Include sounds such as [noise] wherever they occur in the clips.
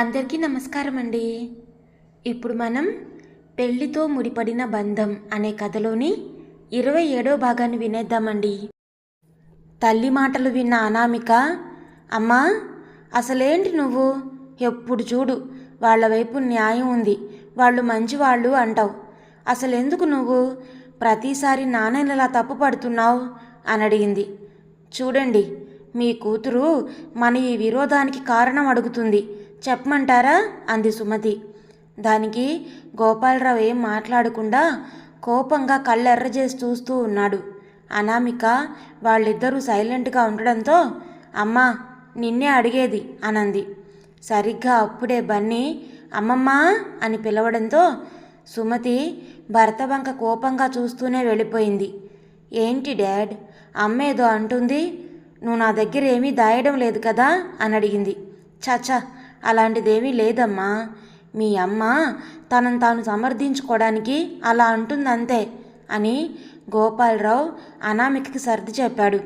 అందరికీ నమస్కారం అండి ఇప్పుడు మనం పెళ్ళితో ముడిపడిన బంధం అనే కథలోని ఇరవై ఏడో భాగాన్ని వినేద్దామండి. తల్లి మాటలు విన్న అనామిక అమ్మా అసలేంటి నువ్వు? ఎప్పుడు చూడు వాళ్ళ వైపు న్యాయం ఉంది వాళ్ళు మంచివాళ్ళు అంటావు. అసలెందుకు నువ్వు? ప్రతిసారి నాన్నలా తప్పు పడుతున్నావు? అని అడిగింది. చూడండి మీ కూతురు మన ఈ విరోధానికి కారణం అడుగుతుంది. చెప్పమంటారా? అంది సుమతి. దానికి గోపాలరావు ఏం మాట్లాడకుండా కోపంగా కళ్ళెర్రజేసి చూస్తూ ఉన్నాడు. అనామిక వాళ్ళిద్దరూ సైలెంట్గా ఉండడంతో అమ్మా నిన్నే అడిగేది అనంది. సరిగ్గా అప్పుడే బన్నీ అమ్మమ్మా అని పిలవడంతో సుమతి భర్త వంక కోపంగా చూస్తూనే వెళ్ళిపోయింది. ఏంటి డాడ్ అమ్మేదో అంటుంది నువ్వు నా దగ్గర ఏమీ దాయడం లేదు కదా అని అడిగింది. చచా అలాంటిదేమీ లేదమ్మా. మీ అమ్మ తనను తాను సమర్థించుకోవడానికి అలా అంటుందంతే అని గోపాలరావు అనామికకి సర్ది చెప్పాడు.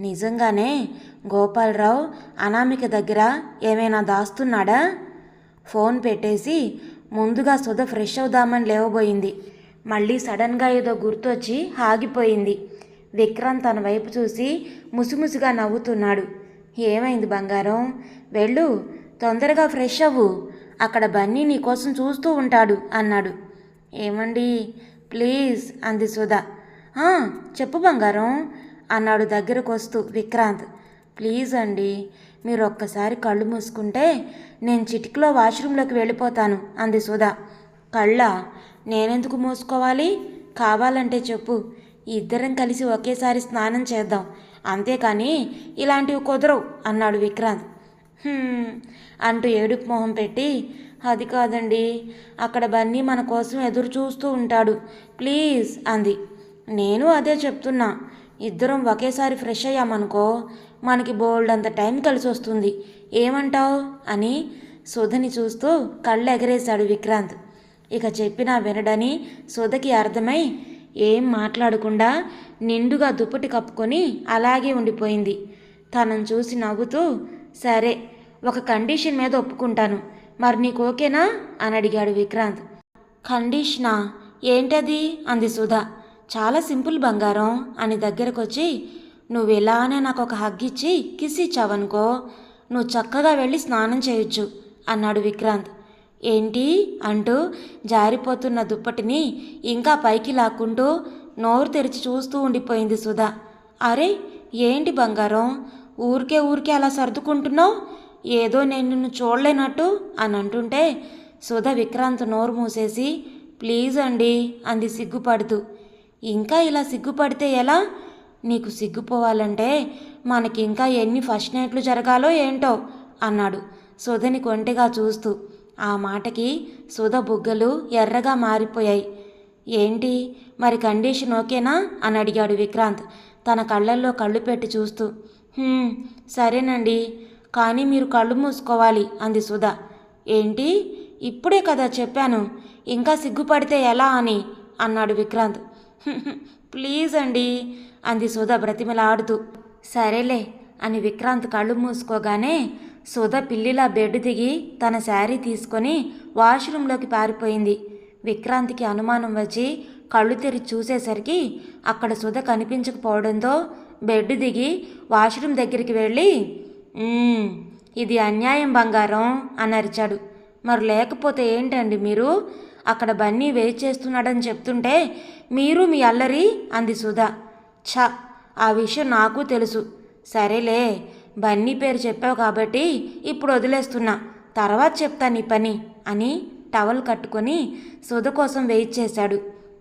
నిజంగానే గోపాలరావు అనామిక దగ్గర ఏమైనా దాస్తున్నాడా? ఫోన్ పెట్టేసి ముందుగా సుధ ఫ్రెష్ అవుదామని లేవబోయింది. మళ్ళీ సడన్గా ఏదో గుర్తొచ్చి ఆగిపోయింది. విక్రాంత్ తన వైపు చూసి ముసిముసిగా నవ్వుతున్నాడు. ఏమైంది బంగారం? వెళ్ళు. తొందరగా ఫ్రెష్ అవ్వు. అక్కడ బన్నీ నీ కోసం చూస్తూ ఉంటాడు అన్నాడు. ఏమండి? ప్లీజ్ అంది సుధా. చెప్పు బంగారం అన్నాడు దగ్గరకు వస్తూ విక్రాంత్. ప్లీజ్ అండి మీరు ఒక్కసారి కళ్ళు మూసుకుంటే నేను చిటికలో వాష్రూమ్లోకి వెళ్ళిపోతాను అంది సుధా. కళ్ళ? నేనెందుకు మూసుకోవాలి? కావాలంటే చెప్పు. ఇద్దరం కలిసి ఒకేసారి స్నానం చేద్దాం. అంతేకాని ఇలాంటివి కుదరవు అన్నాడు విక్రాంత్. అంటూ ఏడుపు మొహం పెట్టి అది కాదండి అక్కడ బన్నీ మన కోసం ఎదురు చూస్తూ ఉంటాడు. ప్లీజ్ అంది. నేను అదే చెప్తున్నా. ఇద్దరం ఒకేసారి ఫ్రెష్ అయ్యామనుకో మనకి బోల్డ్ అంత టైం కలిసి వస్తుంది. ఏమంటావు? అని సుధని చూస్తూ కళ్ళు ఎగరేశాడు విక్రాంత్. ఇక చెప్పినా వినడని సుధకి అర్థమై ఏం మాట్లాడకుండా నిండుగా దుప్పటి కప్పుకొని అలాగే ఉండిపోయింది. తనను చూసి నవ్వుతూ సరే ఒక కండిషన్ మీద ఒప్పుకుంటాను. మరి నీకు ఓకేనా? అని అడిగాడు విక్రాంత్. కండిషనా? ఏంటది? అంది సుధ. చాలా సింపుల్ బంగారం. అని దగ్గరకొచ్చి నువ్వు ఇలానే నాకు ఒక హగ్ ఇచ్చి కిస్ ఇచ్చావనుకో నువ్వు చక్కగా వెళ్ళి స్నానం చేయొచ్చు అన్నాడు విక్రాంత్. ఏంటి? అంటూ జారిపోతున్న దుప్పటిని ఇంకా పైకి లాక్కుంటూ నోరు తెరిచి చూస్తూ ఉండిపోయింది సుధ. అరే ఏంటి బంగారం? ఊరికే ఊరికే అలా సర్దుకుంటున్నావు? ఏదో నేను నిన్ను చూడలేనట్టు అని అంటుంటే సుధ విక్రాంత్ నోరు మూసేసి ప్లీజ్ అండి అంది సిగ్గుపడుతూ. ఇంకా ఇలా సిగ్గుపడితే ఎలా? నీకు సిగ్గుపోవాలంటే మనకి ఇంకా ఎన్ని ఫస్ట్ నైట్లు జరగాలో ఏంటో అన్నాడు సుధని కొంటిగా చూస్తూ. ఆ మాటకి సుధ బుగ్గలు ఎర్రగా మారిపోయాయి. ఏంటి? మరి కండిషన్ ఓకేనా? అని అడిగాడు విక్రాంత్ తన కళ్ళల్లో కళ్ళు పెట్టి చూస్తూ. సరేనండి. కానీ మీరు కళ్ళు మూసుకోవాలి అంది సుధా. ఏంటి? ఇప్పుడే కదా చెప్పాను. ఇంకా సిగ్గుపడితే ఎలా అని? అన్నాడు విక్రాంత్. [laughs] ప్లీజ్ అండి అంది సుధా బ్రతిమలాడుతూ. సరేలే అని విక్రాంత్ కళ్ళు మూసుకోగానే సుధ పిల్లిలా బెడ్ దిగి తన శారీ తీసుకొని వాష్రూంలోకి పారిపోయింది. విక్రాంత్కి అనుమానం వచ్చి కళ్ళు తెరిచి చూసేసరికి అక్కడ సుధ కనిపించకపోవడంతో బెడ్ దిగి వాష్రూమ్ దగ్గరికి వెళ్ళి ఇది అన్యాయం బంగారం అని అరిచాడు. మరి లేకపోతే ఏంటండి మీరు? అక్కడ బన్నీ వెయిట్ చేస్తున్నాడని చెప్తుంటే మీరు మీ అల్లరి అంది సుధా. ఛ ఆ విషయం నాకు తెలుసు. సరేలే బన్నీ పేరు చెప్పావు కాబట్టి ఇప్పుడు వదిలేస్తున్నా. తర్వాత చెప్తా నీ పని అని టవల్ కట్టుకొని సుధ కోసం వెయిట్ చేశాడు.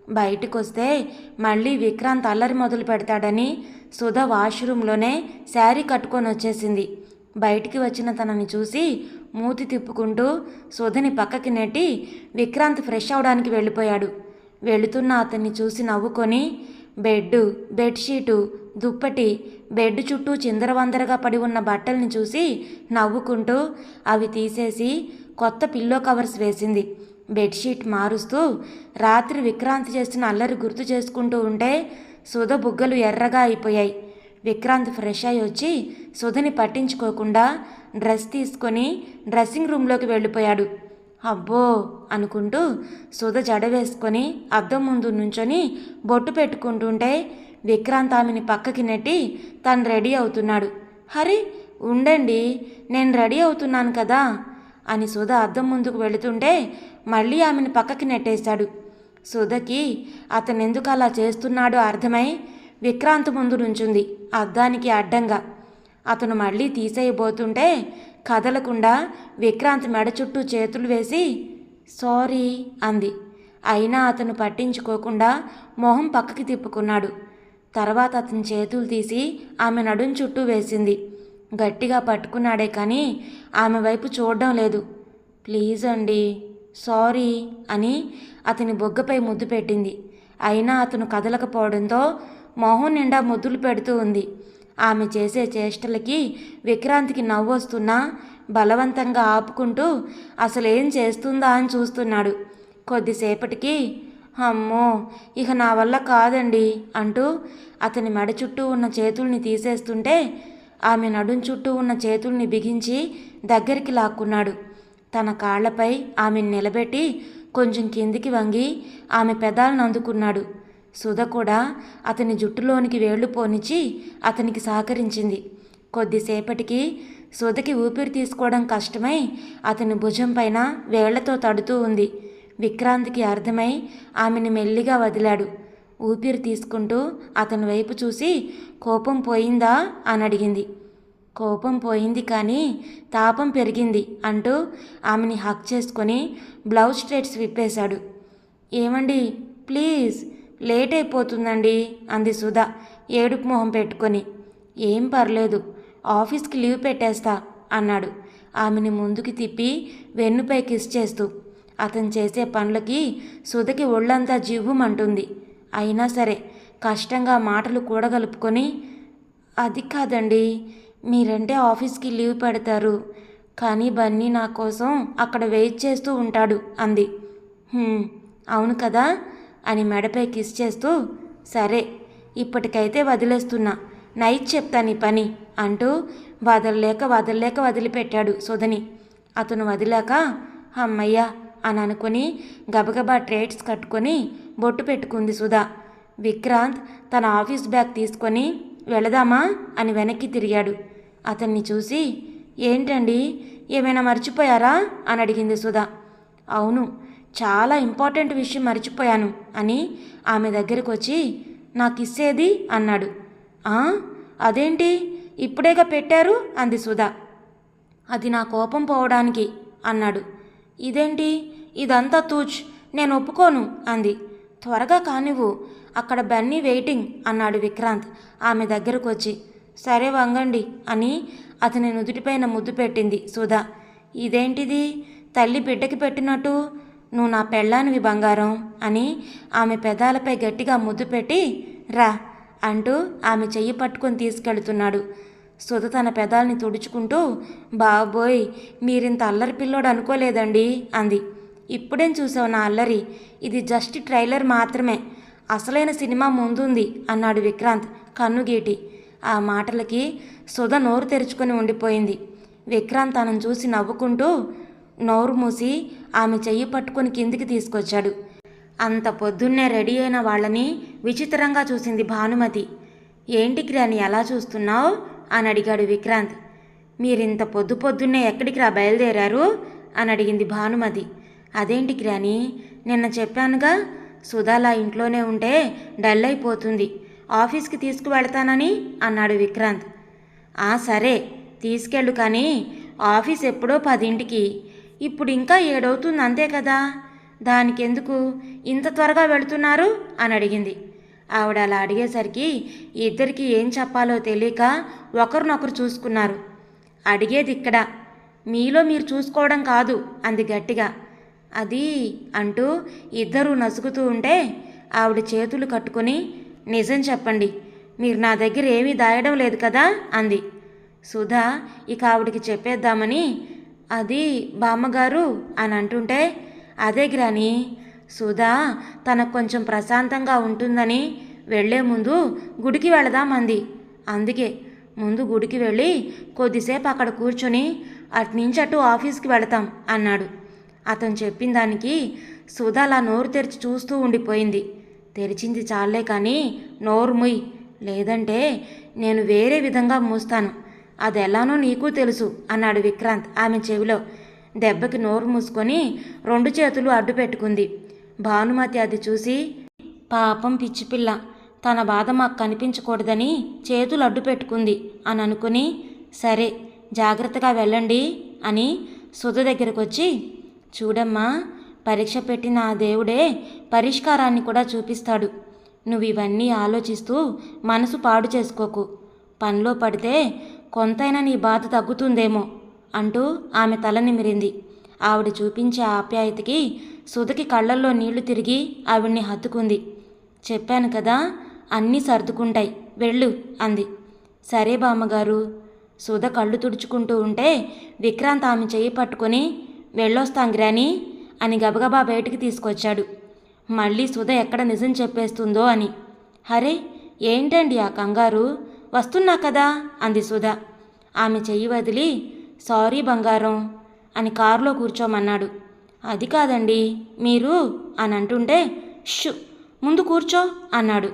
బయటకు వస్తే మళ్ళీ విక్రాంత్ అల్లరి మొదలు పెడతాడని సుధ వాష్రూమ్లోనే శారీ కట్టుకొని వచ్చేసింది. బయటికి వచ్చిన తనని చూసి మూతి తిప్పుకుంటూ సుధని పక్కకి నెట్టి విక్రాంత్ ఫ్రెష్ అవడానికి వెళ్ళిపోయాడు. వెళుతున్న అతన్ని చూసి నవ్వుకొని బెడ్ బెడ్షీటు దుప్పటి బెడ్ చుట్టూ చిందరవందరగా పడి ఉన్న బట్టల్ని చూసి నవ్వుకుంటూ అవి తీసేసి కొత్త పిల్లో కవర్స్ వేసింది. బెడ్షీట్ మారుస్తూ రాత్రి విక్రాంతి చేసిన అల్లరి గుర్తు చేసుకుంటూ ఉంటే సుధ బుగ్గలు ఎర్రగా అయిపోయాయి. విక్రాంత్ ఫ్రెష్ అయి వచ్చి సుధని పట్టించుకోకుండా డ్రెస్ తీసుకొని డ్రెస్సింగ్ రూమ్లోకి వెళ్ళిపోయాడు. అబ్బో అనుకుంటూ సుధ జడ వేసుకొని అద్దం ముందు నుంచొని బొట్టు పెట్టుకుంటుంటే విక్రాంత్ ఆమెని పక్కకి నెట్టి తను రెడీ అవుతున్నాడు. హరి ఉండండి నేను రెడీ అవుతున్నాను కదా అని సుధ అద్దం ముందుకు వెళుతుంటే మళ్ళీ ఆమెను పక్కకి నెట్టేశాడు. సుధకి అతను ఎందుకు అలా చేస్తున్నాడో అర్థమై విక్రాంత్ ముందు నుంచుంది. అద్దానికి అడ్డంగా. అతను మళ్ళీ తీసేయబోతుంటే కదలకుండా విక్రాంత్ మెడ చుట్టూ చేతులు వేసి సారీ అంది. అయినా అతను పట్టించుకోకుండా మొహం పక్కకి తిప్పుకున్నాడు. తర్వాత అతని చేతులు తీసి ఆమె నడుం చుట్టూ వేసింది. గట్టిగా పట్టుకున్నాడే కానీ ఆమె వైపు చూడడం లేదు. ప్లీజ్ అండి సారీ అని అతని బొగ్గపై ముద్దు పెట్టింది. అయినా అతను కదలకపోవడంతో మొహం నిండా ముద్దులు పెడుతూ ఉంది. ఆమె చేసే చేష్టలకి విక్రాంత్కి నవ్వొస్తున్నా బలవంతంగా ఆపుకుంటూ అసలేం చేస్తుందా? అని చూస్తున్నాడు. కొద్దిసేపటికి అమ్మో ఇక నా వల్ల కాదండి అంటూ అతని మెడ చుట్టూ ఉన్న చేతుల్ని తీసేస్తుంటే ఆమె నడుం చుట్టూ ఉన్న చేతుల్ని బిగించి దగ్గరికి లాక్కున్నాడు. తన కాళ్ళపై ఆమెను నిలబెట్టి కొంచెం కిందికి వంగి ఆమె పెదాలను అందుకున్నాడు. సుధ కూడా అతని జుట్టులోనికి వేళ్ళు పోనిచ్చి అతనికి సహకరించింది. కొద్దిసేపటికి సుధకి ఊపిరి తీసుకోవడం కష్టమై అతని భుజం పైన వేళ్ళతో తడుతూ ఉంది. విక్రాంత్కి అర్థమై ఆమెను మెల్లిగా వదిలాడు. ఊపిరి తీసుకుంటూ అతని వైపు చూసి కోపం పోయిందా? అని అడిగింది. కోపం పోయింది కానీ తాపం పెరిగింది అంటూ ఆమెని హక్ చేసుకొని బ్లౌజ్ స్ట్రేట్స్ విప్పేశాడు. ఏమండి ప్లీజ్ లేట్ అయిపోతుందండి అంది సుధా ఏడుపు మొహం పెట్టుకొని. ఏం పర్లేదు ఆఫీస్కి లీవ్ పెట్టేస్తా అన్నాడు. ఆమెని ముందుకి తిప్పి వెన్నుపై కిస్ చేస్తూ. అతను చేసే పనులకి సుధకి ఒళ్ళంతా జివ్వుమంటుంది. అయినా సరే కష్టంగా మాటలు కూడగలుపుకొని అది కాదండి మీరంటే ఆఫీస్కి లీవ్ పెడతారు కానీ బన్నీ నా కోసం అక్కడ వెయిట్ చేస్తూ ఉంటాడు అంది. అవును కదా అని మెడపై కిస్ చేస్తూ సరే ఇప్పటికైతే వదిలేస్తున్నా. నైట్ చెప్తాను ఈ పని అంటూ వదలలేక వదలలేక వదిలిపెట్టాడు సుధని. అతను వదిలాక అమ్మయ్యా అని అనుకుని గబగబా ట్రేట్స్ కట్టుకొని బొట్టు పెట్టుకుంది సుధా. విక్రాంత్ తన ఆఫీస్ బ్యాగ్ తీసుకొని వెళదామా అని వెనక్కి తిరిగాడు. అతన్ని చూసి ఏంటండి ఏమైనా మర్చిపోయారా అని అడిగింది సుధా. అవును చాలా ఇంపార్టెంట్ విషయం మర్చిపోయాను అని ఆమె దగ్గరకు వచ్చి నాకు ఇచ్చేది అన్నాడు. అదేంటి? ఇప్పుడేగా పెట్టారు? అంది సుధా. అది నా కోపం పోవడానికి అన్నాడు. ఇదేంటి? ఇదంతా తూచ్ నేను ఒప్పుకోను అంది. త్వరగా కానివ్వు అక్కడ బన్నీ వెయిటింగ్ అన్నాడు విక్రాంత్ ఆమె దగ్గరకు వచ్చి సరే వంగండి అని అతని నుదుటిపైన ముద్దు పెట్టింది సుధా. ఇదేంటిది? తల్లి బిడ్డకి పెట్టినట్టు నువ్వు నా పెళ్ళానివి బంగారం అని ఆమె పెదాలపై గట్టిగా ముద్దు పెట్టి రా అంటూ ఆమె చెయ్యి పట్టుకొని తీసుకెళ్తున్నాడు. సుధ తన పెదాల్ని తుడుచుకుంటూ బాబోయ్ మీరింత అల్లరి పిల్లోడు అనుకోలేదండి అంది. ఇప్పుడేం చూసావు నా అల్లరి? ఇది జస్ట్ ట్రైలర్ మాత్రమే. అసలైన సినిమా ముందుంది అన్నాడు విక్రాంత్ కన్నుగీటి. ఆ మాటలకి సుధ నోరు తెరుచుకొని ఉండిపోయింది. విక్రాంత్ తనను చూసి నవ్వుకుంటూ నోరు మూసి ఆమె చెయ్యి పట్టుకొని కిందికి తీసుకొచ్చాడు. అంత పొద్దున్నే రెడీ అయిన వాళ్ళని విచిత్రంగా చూసింది భానుమతి. ఏంటి గ్రాని ఎలా చూస్తున్నావు? అని అడిగాడు విక్రాంత్. మీరింత పొద్దు పొద్దున్నే ఎక్కడికి రా బయలుదేరారు? అని అడిగింది భానుమతి. అదేంటి గ్రాని నిన్న చెప్పానుగా సుధాలా ఇంట్లోనే ఉంటే డల్ అయిపోతుంది. ఆఫీస్కి తీసుకువెళ్తానని? అన్నాడు విక్రాంత్. ఆ సరే తీసుకెళ్ళు కానీ ఆఫీస్ ఎప్పుడో పదింటికి. ఇప్పుడు ఇంకా ఏడవుతుంది అంతే కదా? దానికెందుకు ఇంత త్వరగా వెళుతున్నారు? అని అడిగింది. ఆవిడ అలా అడిగేసరికి ఇద్దరికి ఏం చెప్పాలో తెలియక ఒకరినొకరు చూసుకున్నారు. అడిగేది ఇక్కడ మీలో మీరు చూసుకోవడం కాదు అంది గట్టిగా. అది అంటూ ఇద్దరూ నసుగుతూ ఉంటే ఆవిడ చేతులు కట్టుకొని నిజం చెప్పండి మీరు నా దగ్గర ఏమీ దాయడం లేదు కదా? అంది. సుధా ఇక ఆవిడికి చెప్పేద్దామని అది బామ్మగారు అని అంటుంటే అదే గ్రాని సుధా తనకు కొంచెం ప్రశాంతంగా ఉంటుందని వెళ్ళే ముందు గుడికి వెళదామంది అందుకే ముందు గుడికి వెళ్ళి కొద్దిసేపు అక్కడ కూర్చొని అట్నుంచి అటు ఆఫీస్కి వెళతాం అన్నాడు. అతను చెప్పిన దానికి సుధా అలా నోరు తెరిచి చూస్తూ ఉండిపోయింది. తెరిచింది చాలే కానీ నోరు ముయ్. లేదంటే నేను వేరే విధంగా మూస్తాను. అది ఎలానో నీకు తెలుసు అన్నాడు విక్రాంత్ ఆమె చెవిలో. దెబ్బకి నోరు మూసుకొని రెండు చేతులు అడ్డు పెట్టుకుంది. భానుమతి అది చూసి పాపం పిచ్చిపిల్ల తన బాధ మాకు కనిపించకూడదని చేతులు అడ్డు పెట్టుకుంది అని అనుకుని సరే జాగ్రత్తగా వెళ్ళండి అని సుధ దగ్గరకు వచ్చి చూడమ్మా పరీక్ష పెట్టిన ఆ దేవుడే పరిష్కారాన్ని కూడా చూపిస్తాడు. నువ్వు ఇవన్నీ ఆలోచిస్తూ మనసు పాడు చేసుకోకు. పనిలో పడితే కొంతైనా నీ బాధ తగ్గుతుందేమో అంటూ ఆమె తల నిమిరింది. ఆవిడ చూపించే ఆప్యాయతకి సుధకి కళ్ళల్లో నీళ్ళు తిరిగి ఆవిడ్ని హత్తుకుంది. చెప్పాను కదా అన్నీ సర్దుకుంటాయి. వెళ్ళు అంది. సరే బామ్మగారు. సుధ కళ్ళు తుడుచుకుంటూ ఉంటే విక్రాంత్ ఆమె చేయి పట్టుకొని వెళ్ళొస్తాం గ్రాని అని గబగబా బయటికి తీసుకొచ్చాడు. మళ్ళీ సుధ ఎక్కడ నిజం చెప్పేస్తుందో అని. హరే ఏంటండి ఆ కంగారు? వస్తున్నా కదా? అంది సుధ. ఆమె చెయ్యి వదిలి సారీ బంగారం అని కారులో కూర్చోమన్నాడు. అది కాదండి మీరు అని అంటుంటే షు ముందు కూర్చో అన్నాడు.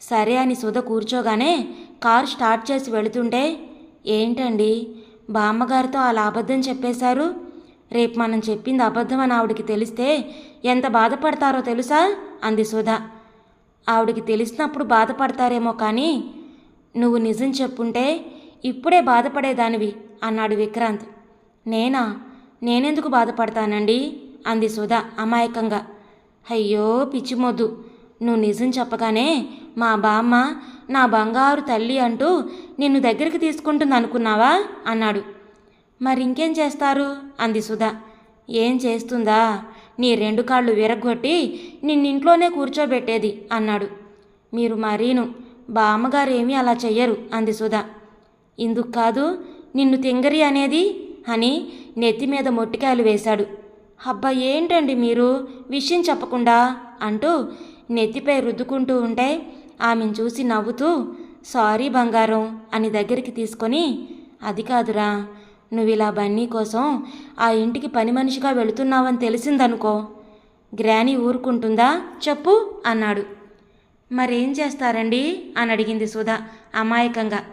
సరే అని సుధ కూర్చోగానే కారు స్టార్ట్ చేసి వెళుతుంటే ఏంటండి బామ్మగారితో అలా అబద్ధం చెప్పేశారు? రేపు మనం చెప్పింది అబద్ధం అని ఆవిడికి తెలిస్తే ఎంత బాధపడతారో తెలుసా? అంది సుధ. ఆవిడికి తెలిసినప్పుడు బాధపడతారేమో కానీ నువ్వు నిజం చెప్పుంటే ఇప్పుడే బాధపడేదానివి అన్నాడు విక్రాంత్. నేనా? నేనెందుకు బాధపడతానండి? అంది సుధ అమాయకంగా. అయ్యో పిచ్చిమొద్దు. నువ్వు నిజం చెప్పగానే మా బామ్మ నా బంగారు తల్లి అంటూ నిన్ను దగ్గరికి తీసుకుంటుంది అనుకున్నావా అన్నాడు. మరింకేం చేస్తారు? అంది సుధా. ఏం చేస్తుందా? నీ రెండు కాళ్ళు విరగొట్టి నిన్నింట్లోనే కూర్చోబెట్టేది అన్నాడు. మీరు మరీను. బామ్మగారు ఏమీ అలా చెయ్యరు అంది సుధా. ఇందుకు కాదు నిన్ను తింగరి అనేది అని నెత్తి మీద మొట్టికాయలు వేశాడు. అబ్బా ఏంటండి మీరు? విషయం చెప్పకుండా అంటూ నెత్తిపై రుద్దుకుంటూ ఉంటే ఆమెను చూసి నవ్వుతూ సారీ బంగారం అని దగ్గరికి తీసుకొని అది కాదురా నువ్వు ఇలా బన్నీ కోసం ఆ ఇంటికి పని మనిషిగా వెళుతున్నావని తెలిసిందనుకో గ్రాని ఊరుకుంటుందా చెప్పు అన్నాడు. మరేం చేస్తారండి? అని అడిగింది సుధా అమాయకంగా.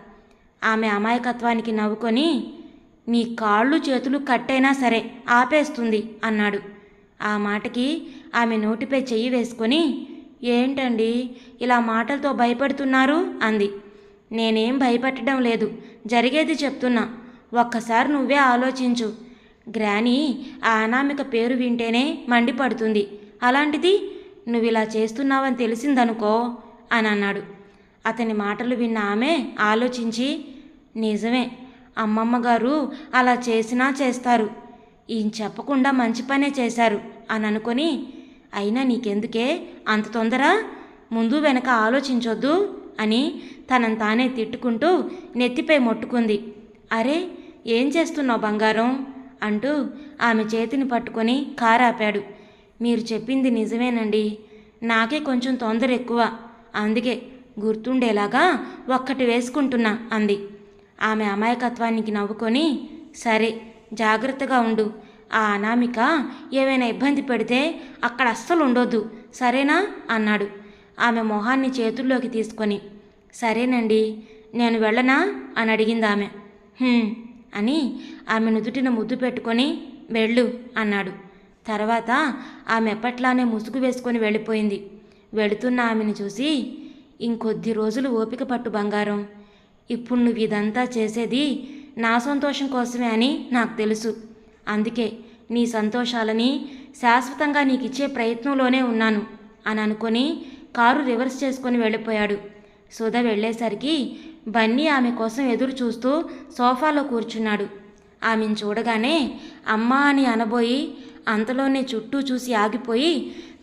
ఆమె అమాయకత్వానికి నవ్వుకొని నీ కాళ్ళు చేతులు కట్టైనా సరే ఆపేస్తుంది అన్నాడు. ఆ మాటకి ఆమె నోటిపై చెయ్యి వేసుకొని ఏంటండి ఇలా మాటలతో భయపడుతున్నారు? అంది. నేనేం భయపెట్టడం లేదు జరిగేది చెప్తున్నా. ఒక్కసారి నువ్వే ఆలోచించు. గ్రాని ఆ అనామిక పేరు వింటేనే మండిపడుతుంది. అలాంటిది నువ్వు ఇలా చేస్తున్నావని తెలిసిందనుకో అని అన్నాడు. అతని మాటలు విన్న ఆమె ఆలోచించి నిజమే అమ్మమ్మ గారు అలా చేసినా చేస్తారు. ఈయన చెప్పకుండా మంచి పనే చేశారు అని అనుకొని అయినా నీకెందుకే అంత తొందర? ముందు వెనక ఆలోచించొద్దు అని తనను తానే తిట్టుకుంటూ నెత్తిపై మొట్టుకుంది. అరే ఏం చేస్తున్నావు బంగారం? అంటూ ఆమె చేతిని పట్టుకొని కారాపాడు. మీరు చెప్పింది నిజమేనండి. నాకే కొంచెం తొందర ఎక్కువ. అందుకే గుర్తుండేలాగా ఒక్కటి వేసుకుంటున్నా అంది. ఆమె అమాయకత్వానికి నవ్వుకొని సరే జాగ్రత్తగా ఉండు. ఆ అనామిక ఏమైనా ఇబ్బంది పెడితే అక్కడ అస్సలు ఉండొద్దు సరేనా? అన్నాడు. ఆమె మొహాన్ని చేతుల్లోకి తీసుకొని సరేనండి నేను వెళ్ళనా? అని అడిగింది ఆమె. అని ఆమె నుదుటిన ముద్దు పెట్టుకొని వెళ్ళు అన్నాడు. తర్వాత ఆమె ఎప్పట్లానే ముసుగు వేసుకొని వెళ్ళిపోయింది. వెళుతున్న ఆమెను చూసి ఇంకొద్ది రోజులు ఓపిక పట్టు బంగారం. ఇప్పుడు నువ్వు ఇదంతా చేసేది నా సంతోషం కోసమే అని నాకు తెలుసు. అందుకే నీ సంతోషాలని శాశ్వతంగా నీకు ఇచ్చే ప్రయత్నంలోనే ఉన్నాను అని అనుకొని కారు రివర్స్ చేసుకొని వెళ్ళిపోయాడు. సుధ వెళ్ళేసరికి బన్నీ ఆమె కోసం ఎదురు చూస్తూ సోఫాలో కూర్చున్నాడు. ఆమెను చూడగానే అమ్మా అని అనబోయి అంతలోనే చుట్టూ చూసి ఆగిపోయి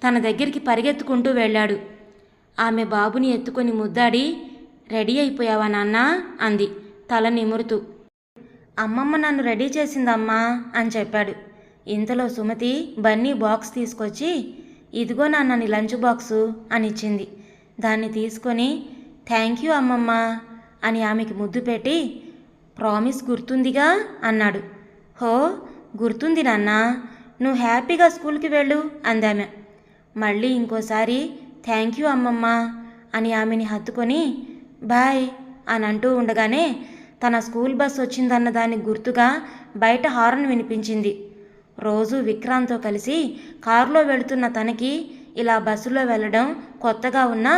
తన దగ్గరికి పరిగెత్తుకుంటూ వెళ్ళాడు. ఆమె బాబుని ఎత్తుకొని ముద్దాడి రెడీ అయిపోయావా నాన్న? అంది. తల నిమురుతూ అమ్మమ్మ నన్ను రెడీ చేసిందమ్మా అని చెప్పాడు. ఇంతలో సుమతి బన్నీ బాక్స్ తీసుకొచ్చి ఇదిగో నాన్న నీ లంచ్ బాక్సు అని ఇచ్చింది. దాన్ని తీసుకొని థ్యాంక్ యూ అమ్మమ్మ అని ఆమెకి ముద్దు పెట్టి ప్రామిస్ గుర్తుందిగా అన్నాడు. హో గుర్తుంది నాన్న నువ్వు హ్యాపీగా స్కూల్కి వెళ్ళు అందామె. మళ్ళీ ఇంకోసారి థ్యాంక్ యూ అమ్మమ్మ అని ఆమెని హత్తుకొని బాయ్ అని అంటూ ఉండగానే తన స్కూల్ బస్ వచ్చిందన్న దాని గుర్తుగా బయట హారన్ వినిపించింది. రోజు విక్రాంత్తో కలిసి కారులో వెళుతున్న తనకి ఇలా బస్సులో వెళ్ళడం కొత్తగా ఉన్నా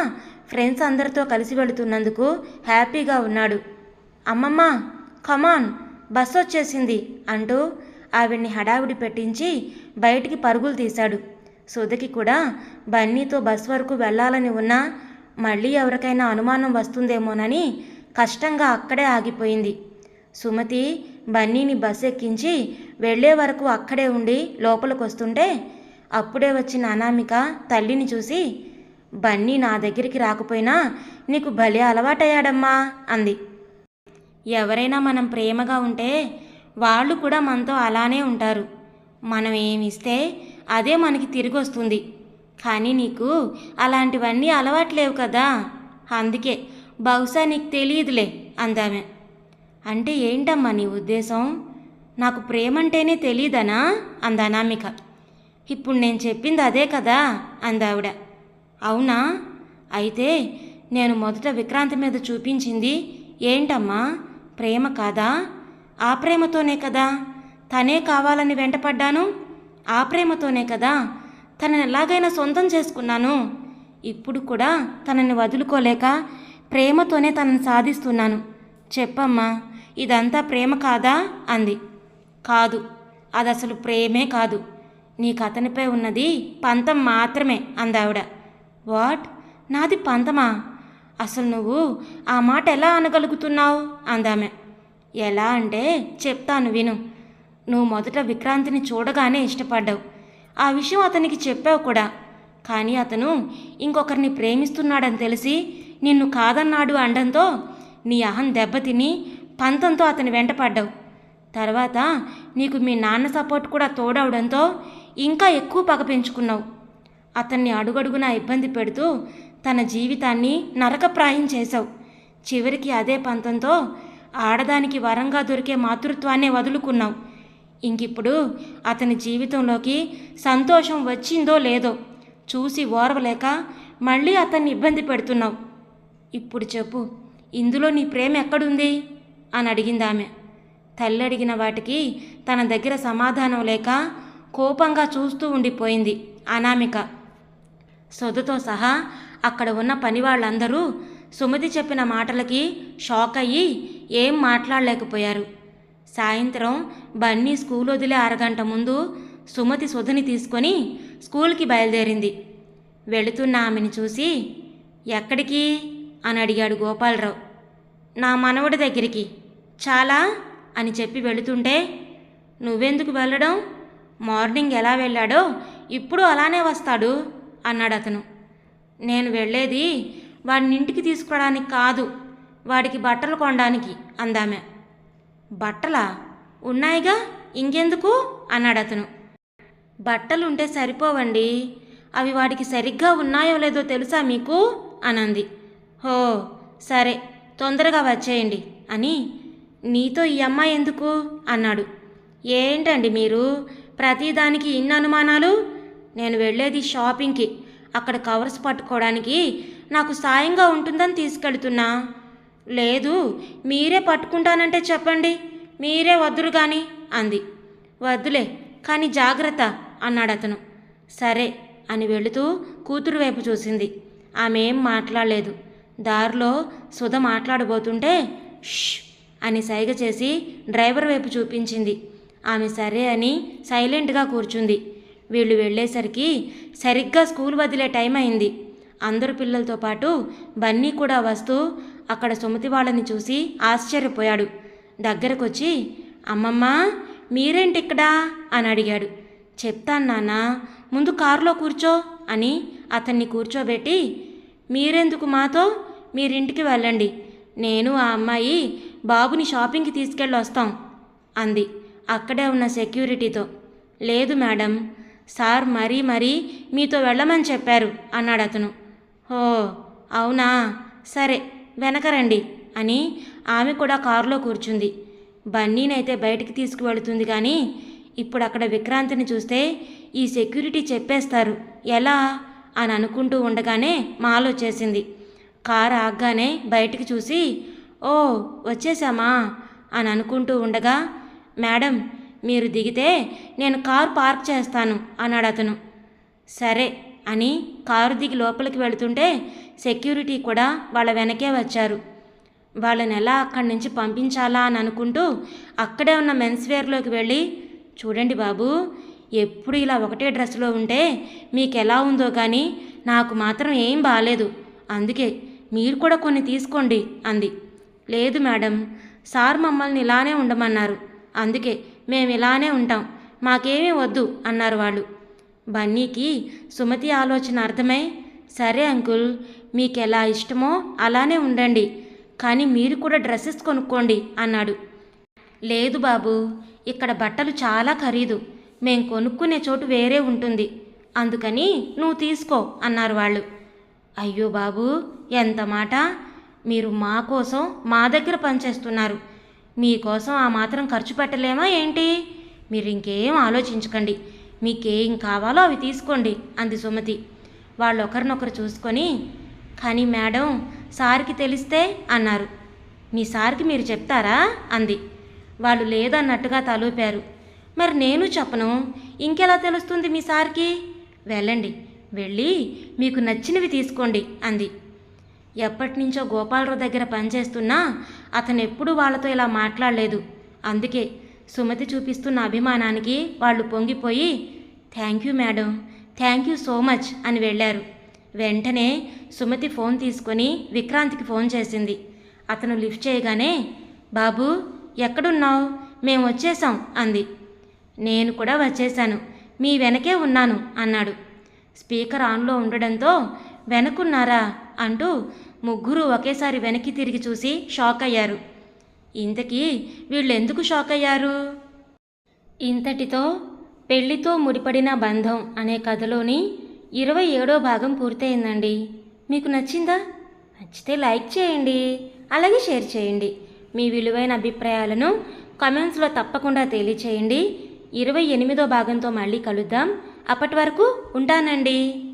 ఫ్రెండ్స్ అందరితో కలిసి వెళుతున్నందుకు హ్యాపీగా ఉన్నాడు. అమ్మమ్మ కమాన్ బస్ వచ్చేసింది అంటూ ఆవిడ్ని హడావిడి పెట్టించి బయటికి పరుగులు తీశాడు. సుధకి కూడా బన్నీతో బస్ వరకు వెళ్ళాలని ఉన్నా మళ్ళీ ఎవరికైనా అనుమానం వస్తుందేమోనని కష్టంగా అక్కడే ఆగిపోయింది. సుమతి బన్నీని బస్ ఎక్కించి వెళ్ళే వరకు అక్కడే ఉండి లోపలికి వస్తుంటే అప్పుడే వచ్చిన అనామిక తల్లిని చూసి బన్నీ నా దగ్గరికి రాకపోయినా నీకు భలే అలవాటయ్యాడమ్మా అంది. ఎవరైనా మనం ప్రేమగా ఉంటే వాళ్ళు కూడా మనతో అలానే ఉంటారు. మనం ఏమిస్తే అదే మనకి తిరిగి వస్తుంది కానీ నీకు అలాంటివన్నీ అలవాట్లేవు కదా? అందుకే బహుశా నీకు తెలియదులే అందామె. అంటే ఏంటమ్మా నీ ఉద్దేశం? నాకు ప్రేమంటేనే తెలియదనా అందనామిక ఇప్పుడు నేను చెప్పింది అదే కదా? అందావిడ. అవునా? అయితే నేను మొదట విక్రాంతి మీద చూపించింది ఏంటమ్మా? ప్రేమ కాదా? ఆ ప్రేమతోనే కదా తనే కావాలని వెంటపడ్డాను? ఆ ప్రేమతోనే కదా తనని ఎలాగైనా సొంతం చేసుకున్నాను. ఇప్పుడు కూడా తనని వదులుకోలేక ప్రేమతోనే తనని సాధిస్తున్నాను. చెప్పమ్మా ఇదంతా ప్రేమ కాదా? అంది. కాదు అది అసలు ప్రేమే కాదు. నీకు అతనిపై ఉన్నది పంతం మాత్రమే అందావిడ. వాట్? నాది పంతమా? అసలు నువ్వు ఆ మాట ఎలా అనగలుగుతున్నావు? అందామె. ఎలా అంటే చెప్తాను విను. నువ్వు మొదట విక్రాంతిని చూడగానే ఇష్టపడ్డావు. ఆ విషయం అతనికి చెప్పావు కూడా. కానీ అతను ఇంకొకరిని ప్రేమిస్తున్నాడని తెలిసి నిన్ను కాదన్నాడు అండంతో నీ అహం దెబ్బతిని పంతంతో అతని వెంటపడ్డావు తర్వాత నీకు మీ నాన్న సపోర్ట్ కూడా తోడవడంతో ఇంకా ఎక్కువ పగ పెంచుకున్నావు. అతన్ని అడుగడుగున ఇబ్బంది పెడుతూ తన జీవితాన్ని నరకప్రాయం చేశావు. చివరికి అదే పంతంతో ఆడదానికి వరంగా దొరికే మాతృత్వాన్నే వదులుకున్నావు. ఇంకిప్పుడు అతని జీవితంలోకి సంతోషం వచ్చిందో లేదో చూసి ఓర్వలేక మళ్ళీ అతన్ని ఇబ్బంది పెడుతున్నావు. ఇప్పుడు చెప్పు ఇందులో నీ ప్రేమ ఎక్కడుంది? అని అడిగింది ఆమె. తల్లి అడిగిన వాటికి తన దగ్గర సమాధానం లేక కోపంగా చూస్తూ ఉండిపోయింది అనామిక. సొదతో సహా అక్కడ ఉన్న పని వాళ్ళందరూ సుమతి చెప్పిన మాటలకి షాక్ అయ్యి ఏం మాట్లాడలేకపోయారు. సాయంత్రం బన్నీ స్కూల్ వదిలే అరగంట ముందు సుమతి సుధని తీసుకొని స్కూల్కి బయలుదేరింది. వెళుతున్న ఆమెను చూసి ఎక్కడికి? అని అడిగాడు గోపాలరావు. నా మనవడి దగ్గరికి. చాలా? అని చెప్పి వెళుతుంటే నువ్వెందుకు వెళ్ళడం? మార్నింగ్ ఎలా వెళ్ళాడో ఇప్పుడు అలానే వస్తాడు అన్నాడు అతను. నేను వెళ్ళేది వాడిని ఇంటికి తీసుకురావడానికి కాదు వాడికి బట్టలు కొనడానికి అందామె. బట్టలా ఉన్నాయిగా ఇంకెందుకు? అన్నాడు అతను బట్టలుంటే సరిపోవండి. అవి వాడికి సరిగ్గా ఉన్నాయో లేదో తెలుసా మీకు? అనంది. హో సరే తొందరగా వచ్చేయండి అని నీతో ఈ అమ్మాయి ఎందుకు? అన్నాడు. ఏంటండి మీరు? ప్రతిదానికి ఇన్ని అనుమానాలు? నేను వెళ్ళేది షాపింగ్కి. అక్కడ కవర్స్ పట్టుకోవడానికి నాకు సాయంగా ఉంటుందని తీసుకెళ్తున్నా. లేదు మీరే పట్టుకుంటానంటే చెప్పండి. మీరే వద్దురు కానీ అంది. వద్దులే కానీ జాగ్రత్త అన్నాడు అతను. సరే అని వెళుతూ కూతురు వైపు చూసింది. ఆమె ఏం మాట్లాడలేదు. దారిలో సుధ మాట్లాడబోతుంటే ష్ అని సైగ చేసి డ్రైవర్ వైపు చూపించింది. ఆమె సరే అని సైలెంట్గా కూర్చుంది. వీళ్ళు వెళ్ళేసరికి సరిగ్గా స్కూల్ వదిలే టైం అయింది. అందరు పిల్లలతో పాటు బన్నీ కూడా వస్తూ అక్కడ సుమతి వాళ్ళని చూసి ఆశ్చర్యపోయాడు. దగ్గరకొచ్చి అమ్మమ్మ మీరేంటి ఇక్కడ? అని అడిగాడు. చెప్తాను నాన్న ముందు కారులో కూర్చో అని అతన్ని కూర్చోబెట్టి మీరెందుకు మాతో? మీరింటికి వెళ్ళండి. నేను ఆ అమ్మాయి బాబుని షాపింగ్కి తీసుకెళ్ళి వస్తాం అంది అక్కడే ఉన్న సెక్యూరిటీతో. లేదు మేడం సార్ మరీ మరీ మీతో వెళ్ళమని చెప్పారు అన్నాడు అతను. ఓ అవునా? సరే వెనక రండి అని ఆమె కూడా కారులో కూర్చుంది. బన్నీనైతే బయటికి తీసుకువెళుతుంది కానీ ఇప్పుడు అక్కడ విక్రాంతిని చూస్తే ఈ సెక్యూరిటీ చెప్పేస్తారు. ఎలా? అని అనుకుంటూ ఉండగానే మాలొచ్చేసింది కారు ఆగ్గానే బయటికి చూసి ఓ వచ్చేసామా అని అనుకుంటూ ఉండగా మేడం మీరు దిగితే నేను కారు పార్క్ చేస్తాను అన్నాడు అతను సరే అని కారు దిగి లోపలికి వెళుతుంటే సెక్యూరిటీ కూడా వాళ్ళ వెనకే వచ్చారు. వాళ్ళని ఎలా అక్కడి నుంచి పంపించాలా అని అనుకుంటూ అక్కడే ఉన్న మెన్స్ వేర్లోకి వెళ్ళి చూడండి బాబు ఎప్పుడు ఇలా ఒకటే డ్రెస్లో ఉంటే మీకు ఎలా ఉందో కానీ నాకు మాత్రం ఏం బాగాలేదు అందుకే మీరు కూడా కొన్ని తీసుకోండి అంది. లేదు మేడం సార్ మమ్మల్ని ఇలానే ఉండమన్నారు. అందుకే మేము ఇలానే ఉంటాం. మాకేమీ వద్దు అన్నారు వాళ్ళు. బన్నీకి సుమతి ఆలోచన అర్థమై సరే అంకుల్ మీకు ఎలా ఇష్టమో అలానే ఉండండి కానీ మీరు కూడా డ్రెస్సెస్ కొనుక్కోండి అన్నాడు. లేదు బాబు ఇక్కడ బట్టలు చాలా ఖరీదు మేం కొనుక్కునే చోటు వేరే ఉంటుంది అందుకని నువ్వు తీసుకో అన్నారు వాళ్ళు. అయ్యో బాబు ఎంత మాట! మీరు మా కోసం మా దగ్గర పనిచేస్తున్నారు మీకోసం ఆ మాత్రం ఖర్చు పెట్టలేమా ఏంటి? మీరు ఇంకేం ఆలోచించకండి మీకేం కావాలో అవి తీసుకోండి అంది సుమతి. వాళ్ళు ఒకరినొకరు చూసుకొని కానీ మేడం సార్కి తెలిస్తే అన్నారు. మీ సార్కి మీరు చెప్తారా? అంది. వాళ్ళు లేదన్నట్టుగా తలూపారు. మరి నేను చెప్పను. ఇంకెలా తెలుస్తుంది మీ సార్కి? వెళ్ళండి. వెళ్ళి మీకు నచ్చినవి తీసుకోండి అంది. ఎప్పటినుంచో గోపాలరావు దగ్గర పనిచేస్తున్నా అతను ఎప్పుడూ వాళ్ళతో ఇలా మాట్లాడలేదు. అందుకే సుమతి చూపిస్తున్న అభిమానానికి వాళ్ళు పొంగిపోయి thank you madam thank you so much అని వెళ్ళారు. వెంటనే సుమతి ఫోన్ తీసుకొని విక్రాంత్కి ఫోన్ చేసింది. అతను లిఫ్ట్ చేయగానే బాబు ఎక్కడున్నావు? మేము వచ్చేసాం అంది. నేను కూడా వచ్చేశాను మీ వెనకే ఉన్నాను అన్నాడు. స్పీకర్ ఆన్లో ఉండడంతో వెనకున్నారా అంటూ ముగ్గురు ఒకేసారి వెనక్కి తిరిగి చూసి షాక్ అయ్యారు. ఇంతకీ వీళ్ళెందుకు షాక్ అయ్యారు ఇంతటితో పెళ్ళితో ముడిపడిన బంధం అనే కథలోని ఇరవై ఏడో భాగం పూర్తయిందండి. మీకు నచ్చిందా? నచ్చితే లైక్ చేయండి అలాగే షేర్ చేయండి. మీ విలువైన అభిప్రాయాలను కమెంట్స్లో తప్పకుండా తెలియచేయండి. ఇరవై ఎనిమిదో భాగంతో మళ్ళీ కలుద్దాం. అప్పటి వరకు ఉంటానండి.